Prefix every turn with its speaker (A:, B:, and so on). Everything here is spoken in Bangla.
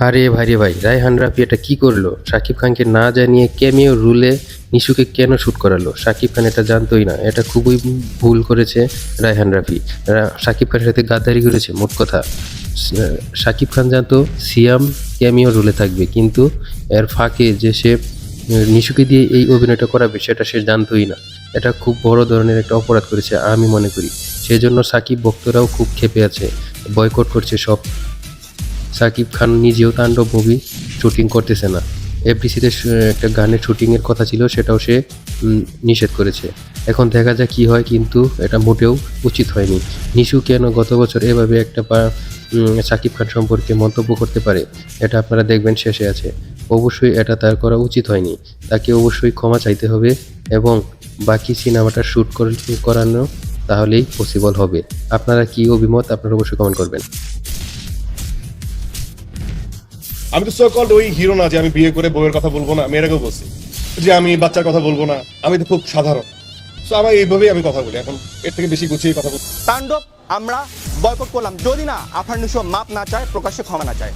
A: আরে ভাই রে ভাই, রায়হান রাফি এটা কী করল? শাকিব খানকে না জানিয়ে ক্যামিও রুলে নিশুকে কেন শ্যুট করালো? শাকিব খান এটা জানতোই না, এটা খুবই ভুল করেছে রায়হান রাফি। শাকিব খানের সাথে গাদ্দারি করেছে, মোট কথা। শাকিব খান জানতো সিয়াম ক্যামিও রুলে থাকবে, কিন্তু এর ফাঁকে যে সে নিশুকে দিয়ে এই অভিনয়টা করাবে, সেটা সে জানতোই না। এটা খুব বড় ধরনের একটা অপরাধ করেছে, আমি মনে করি। সেই জন্য সাকিব ভক্তরাও খুব ক্ষেপে আছে বয়কট করছে সব। সাকিব খান নিজেও তাণ্ডব মুভি শুটিং করতেছে না। এফডিসিতে একটা গানের শুটিংয়ের কথা ছিল, সেটাও সে নিষেধ করেছে। এখন দেখা যাক কি হয়, কিন্তু এটা মোটেও উচিত হয়নি। নিশু কেন গত বছর এভাবে একটা সাকিব খান সম্পর্কে মন্তব্য করতে পারে? এটা আপনারা দেখবেন, শেষে আছে। অবশ্যই এটা তার করা উচিত হয়নি। তাকে অবশ্যই ক্ষমা চাইতে হবে এবং বাকি সিনেমাটা শ্যুট করানো তাহলেই পসিবল হবে। আপনারা কি অভিমত, আপনারা অবশ্যই কমেন্ট করবেন।
B: আমি তো সো কল্ড ওই হিরো না যে আমি বিয়ে করে বউয়ের কথা বলব না আগেও বলছি। যে আমি বাচ্চার কথা বলব না, আমি তো খুব সাধারণ। তো আমার এইভাবেই আমি কথা বলি, এখন এর থেকে বেশি গুছিয়ে কথা বলছি।
C: তাণ্ডব, আমরা বয়কট করলাম। যদি না আফার মাপ না চায়, প্রকাশ্যে ক্ষমা না চায়।